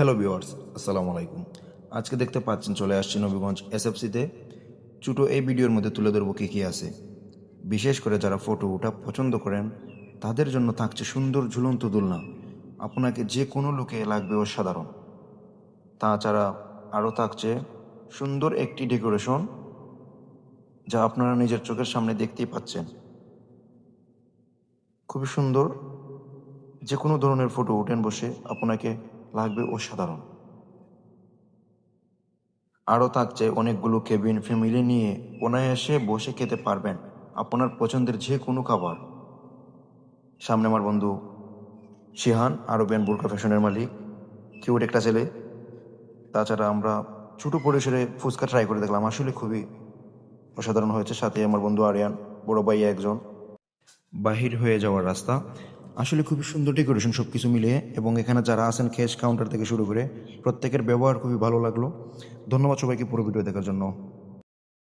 Hello viewers আসসালামু আলাইকুম আজকে দেখতে পাচ্ছেন, চলে আসছি নবীগঞ্জ এসএফসিতে ছোটো এই ভিডিওর মধ্যে তুলে ধরবো কী কী আছে। বিশেষ করে যারা ফটো ওঠা পছন্দ করেন, তাদের জন্য থাকছে সুন্দর ঝুলন্ত দোলনা। আপনাকে যে কোনো লোকে লাগবে অসাধারণ। তাছাড়া আরও থাকছে সুন্দর একটি ডেকোরেশন যা আপনারা নিজের চোখের সামনে দেখতেই পাচ্ছেন। খুবই সুন্দর। যে কোনো ধরনের ফটো উঠেন বসে, আপনাকে লাগবে অসাধারণ। আরও থাকছে অনেকগুলো কেবিন ফ্যামিলি নিয়ে। অনায়াসে বসে খেতে পারবেন আপনার পছন্দের যে কোনো খাবার। সামনে আমার বন্ধু শিহান আরবিয়ান বুরকা ফ্যাশনের মালিক। কিউট একটা ছেলে? তাছাড়া আমরা ছোটো পরিসরে ফুচকা ট্রাই করে দেখলাম। আসলে খুবই অসাধারণ হয়েছে। সাথে আমার বন্ধু আরিয়ান, বড় ভাই একজন। বাহির হয়ে যাওয়ার রাস্তা। আসলে খুবই সুন্দর ডেকোরেশন সব কিছু মিলিয়ে এবং এখানে যারা আছেন ক্যাশ কাউন্টার থেকে শুরু করে প্রত্যেকের ব্যবহার খুবই ভালো লাগল। ধন্যবাদ সবাইকে পুরো ভিডিও দেখার জন্য।